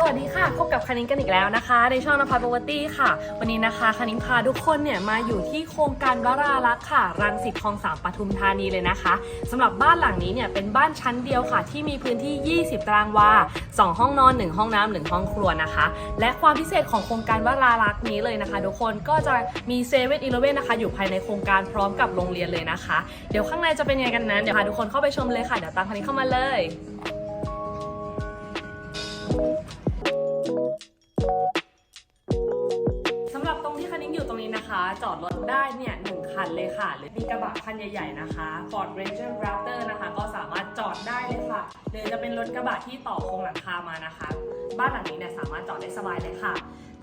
สวัสดีค่ะ พบกับคณิงกันอีกแล้วนะคะ ในช่องนภัสโปรเวอร์ตี้ค่ะ วันนี้นะคะคณิงพาทุกคนเนี่ยมาอยู่ที่โครงการวรารักษ์ค่ะ รังสิตคลองสามปทุมธานีเลยนะคะสำหรับบ้านหลังนี้เนี่ยเป็นบ้านชั้นเดียวค่ะ ที่มีพื้นที่ 20 ตารางวา 2 ห้องนอน 1 ห้องน้ำหนึ่งห้องครัวนะคะ และความพิเศษของโครงการวรารักษ์นี้เลยนะคะ ทุกคนก็จะมีเซเว่นอีเลเว่นนะคะ อยู่ภายในโครงการพร้อมกับโรงเรียนเลยนะคะ เดี๋ยวข้างในจะเป็นยังไงกันนั้นเดี๋ยวพาทุกคนเข้าไปชมเลยค่ะเดี๋ยวตามคณิงเข้ามาเลย จอดรถได้เนี่ยหนึ่งคันเลยค่ะหรือมีกระบะคันใหญ่ๆนะคะ Ford Ranger Raptor นะคะ ก็สามารถจอดได้เลยค่ะหรือจะเป็นรถกระบะที่ต่อโครงหลังคามานะคะ บ้านหลังนี้เนี่ยสามารถจอดได้สบายเลยค่ะ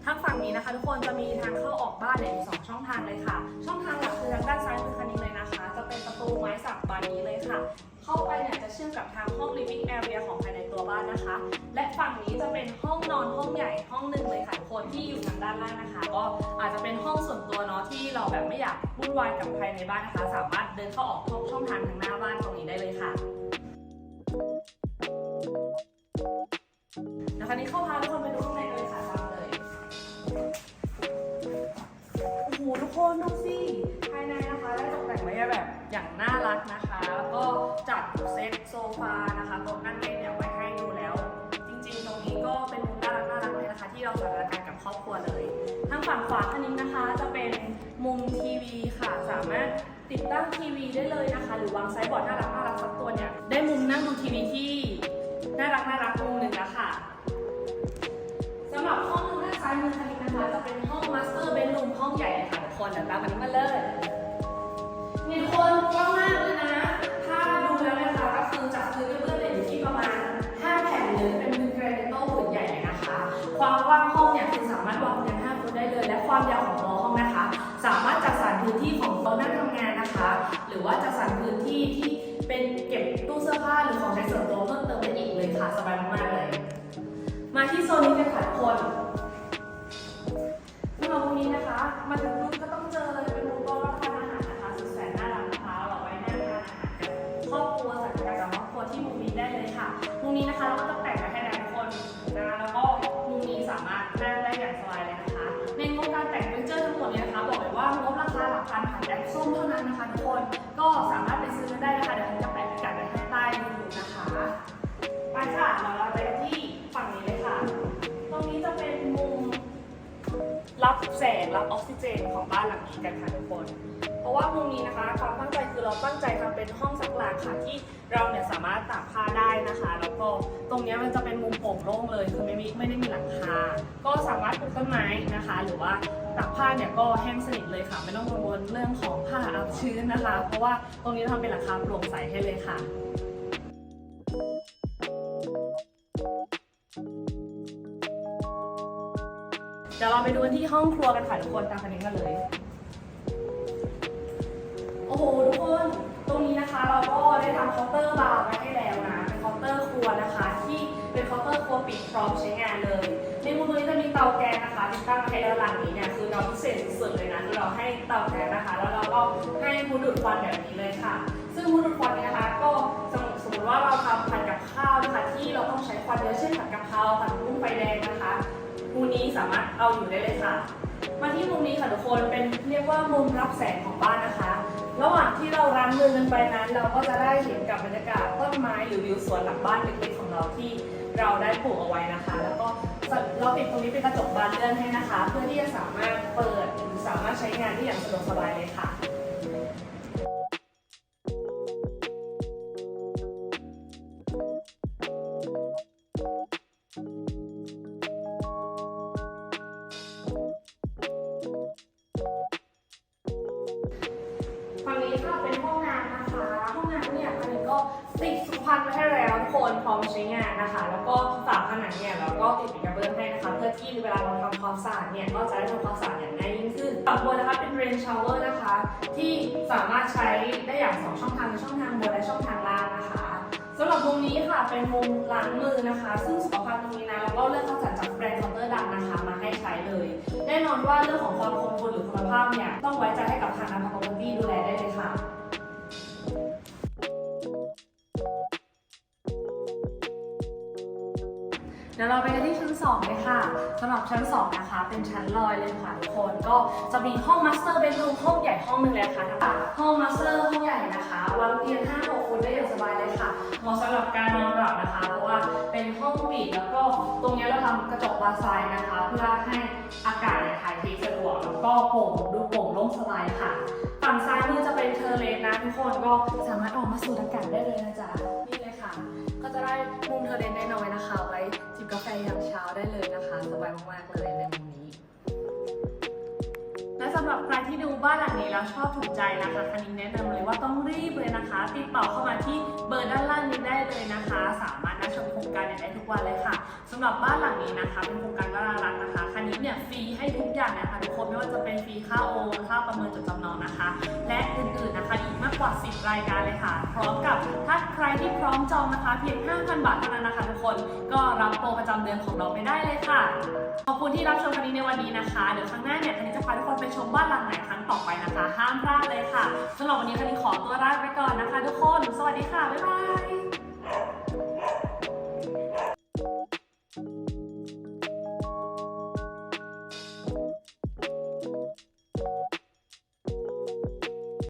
ทางฝั่งนี้นะคะ ทุกคนจะมีทางเข้าออกบ้านเนี่ยอยู่สองช่องทางเลยค่ะ ช่องทางหลักคือทางด้านซ้ายมือคันนี้เลยนะคะ จะเป็นประตูไม้สักบานนี้เลยค่ะ เข้าไปเนี่ยจะเชื่อมกับทางห้อง living area ของภายในตัวบ้านนะคะ และฝั่งนี้จะเป็นห้องนอนห้องใหญ่ห้องหนึ่งเลยค่ะทุกคนที่อยู่ทางด้านล่างนะคะ ก็อาจจะเป็นห้องส่วนตัวเนาะที่เราแบบไม่อยากวุ่นวายกับภายในบ้านนะคะ สามารถเดินเข้าออกทุกช่องทางทางหน้าบ้านตรงนี้ได้เลยค่ะนะคะนี้เข้าพาทุกคนไป อย่างน่ารักนะคะ แล้วก็จัดเซตโซฟานะคะโต๊ะนั่งเล่นเนี่ยไว้ให้ดูแล้ว จริงๆ ตรงนี้ก็เป็นมุมน่ารักน่ารักเลยนะคะ ที่เราสันทนาการกับครอบครัวเลยทางฝั่งขวาคันนี้นะคะ จะเป็นมุมทีวีค่ะ สามารถติดตั้งทีวีได้เลยนะคะ หรือวางไซส์บอร์ดน่ารักน่ารักสักตัวเนี่ย ได้มุมนั่งดูทีวีที่น่ารักน่ารักมุมหนึ่งแล้วค่ะสำหรับห้องทางด้านซ้ายมือคันนี้นะคะ จะเป็นห้องมาสเตอร์เบดรูมห้องใหญ่เลยค่ะทุกคนเดี๋ยวตามคันนี้มาเลย มีคนกว้างมากเลยนะ ถ้าดูแล้วนะคะก็คือจากพื้นกระเบื้องเนี่อยู่ที่ประมาณ 5 แผ่นเลยเป็นพื้นแกรนิโต้ผืนใหญ่เลยนะคะ ความกว้างห้องเนี่ยคือสามารถวางเตียง5คนได้เลย และความยาวของตัวห้องนะคะ สามารถจัดสรรพื้นที่ของโต๊ะนั่งทำงานนะคะ หรือว่าจัดสรรพื้นที่ที่เป็นเก็บตู้เสื้อผ้าหรือของใช้ส่วนตัวเพิ่มเติมได้อีกเลยค่ะสบายมากๆเลย มาที่โซนนี้กันค่ะทุกคน สามารถไปซื้อกันได้นะคะเดี๋ยวผมจะแปะพิกัดไว้ให้ใต้รีวิวนะคะไปค่ะเดี๋ยวเราไปที่ฝั่งนี้เลยค่ะ ตรงนี้จะเป็นมุมรับแสงรับออกซิเจนของบ้านหลังนี้กันค่ะทุกคน เพราะว่ามุมนี้นะคะ ความตั้งใจคือเราตั้งใจทำเป็นห้องซักล้างค่ะที่เราเนี่ยสามารถตากผ้าได้นะคะ แล้วก็ตรงนี้มันจะเป็นมุมโปร่งโล่งเลยคือไม่มีไม่ได้มีหลังคา ก็สามารถปลูกต้นไม้นะคะ หรือว่า ตากผ้าเนี่ยก็แห้งสนิทเลยค่ะ ไม่ต้องกังวลเรื่องของผ้าอับชื้นนะคะ เพราะว่าตรงนี้ทำเป็นหลังคาโปร่งใสให้เลยค่ะเดี๋ยวเราไปดูกันที่ห้องครัวกันค่ะทุกคนตามคันนี้กันเลย โอ้โหทุกคนตรงนี้นะคะเราก็ได้ทำเคาน์เตอร์บาร์ไว้ให้แล้วนะ เป็นเคาน์เตอร์ครัวนะคะ ที่เป็นเคาน์เตอร์ครัวปิดพร้อมใช้งานเลย ในมุมตรงนี้จะมีเตาแก๊สนะคะที่ตั้งให้ด้าหลังนี้เนี่ยคือเราพิเศษสุดเลยนะคือเราให้เตาแก๊สนะคะ แล้วเราก็ให้มูดูดควันแบบนี้เลยค่ะ ซึ่งมูดูดควันเนี่ยนะคะ ก็สมมติว่าเราทำผัดกับข้าวนะคะที่เราต้องใช้ควันเยอะเช่นผัดกะเพราผัดกุ้งไฟแดงนะคะมุมนี้สามารถเอาอยู่ได้เลยค่ะ มาที่มุมนี้ค่ะทุกคนเป็นเรียกว่ามุมรับแสงของบ้านนะคะ ระหว่างที่เราล้างมือกันไปนั้น เราก็จะได้เห็นกับบรรยากาศต้นไม้หรือวิวสวนหลังบ้านเล็กๆของเราที่ เราได้ปลูกเอาไว้นะคะ แล้วก็เราปิดตรงนี้เป็นกระจกบานเลื่อนให้นะคะ เพื่อที่จะสามารถเปิดหรือสามารถใช้งานได้อย่างสะดวกสบายเลยค่ะ เนี่ยอันนี้ก็ติดสุขภัณฑ์ไว้ให้แล้วทุกคนพร้อมใช้งานนะคะ แล้วก็ฝาผนังเนี่ยเราก็ติดเป็นกระเบื้องให้นะคะ เพื่อที่เวลาเราทำความสะอาดเนี่ยก็จะได้ทำความสะอาดอย่างง่ายยิ่งขึ้นฝั่งบนนะคะเป็น rain shower นะคะ ที่สามารถใช้ได้อย่างสองช่องทางคือช่องทางบนและช่องทางล่างนะคะสำหรับมุมนี้ค่ะเป็นมุมล้างมือนะคะ ซึ่งสุขภัณฑ์ตรงนี้นะเราก็เลือกคัดสรรจากแบรนด์เคาน์เตอร์ดังนะคะ มาให้ใช้เลย แน่นอนว่าเรื่องของความคงทนหรือคุณภาพเนี่ยต้องไว้ใจให้กับทางนาคาคอมมูนิตี้ดูแลได้เลยค่ะ เดี๋ยวเราไปกันที่ชั้น2เลยค่ะสำหรับชั้น 2 นะคะ เป็นชั้นลอยเลยค่ะทุกคนก็จะมีห้องมาสเตอร์เบดรูมห้องใหญ่ห้องหนึงเลยค่ะห้องมาสเตอร์ห้องใหญ่นะคะวางเตียง5 6คนได้อย่างสบายเลยค่ะเหมาะสำหรับการนอนหลับนะคะ เพราะว่าเป็นห้องปิดแล้วก็ตรงนี้เราทำกระจกบานทรายนะคะ เพื่อให้อากาศถ่ายเทสะดวกแล้วก็โปร่งดูโปร่งโล่งสบายค่ะ ฝั่งซ้ายมือจะเป็นเทอร์เลนนะทุกคนก็สามารถออกมาสูดอากาศได้เลยนะจ๊ะนี่เลยค่ะ ก็จะได้มุมเทอร์เลนน้อยๆนะคะ ไว้จิบกาแฟยามเช้าได้เลยนะคะ สบายมากๆเลยในมุมนี้ และสำหรับใครที่ดูบ้านหลังนี้แล้วชอบถูกใจนะคะคันนี้แนะนำเลยว่าต้องรีบเลยนะคะ ติดต่อเข้ามาที่เบอร์ด้านล่างนี้ได้เลยนะคะ สามารถนัดชมโครงการได้ทุกวันเลยค่ะสำหรับบ้านหลังนี้นะคะเป็นโครงการบ้ารักนะคะคันนี้เนี่ยฟรีให้ทุกอย่างนะคะทุกคนไม่ว่าจะเป็นฟรีค่าโอนค่าประเมินจดจำนองนะคะ และอื่นๆ กว่า 10 รายการเลยค่ะ พร้อมกับถ้าใครที่พร้อมจองนะคะ เพียง 5,000 บาทเท่านั้นนะคะทุกคน ก็รับโปรประจำเดือนของเราไปได้เลยค่ะ ขอบคุณที่รับชมคันนี้ในวันนี้นะคะ เดี๋ยวครั้งหน้าเนี่ยคันนี้จะพาทุกคนไปชมบ้านหลังไหนครั้งต่อไปนะคะ ห้ามพลาดเลยค่ะสำหรับวันนี้คันนี้ขอตัวลาไปก่อนนะคะ ทุกคน สวัสดีค่ะ บ๊ายบาย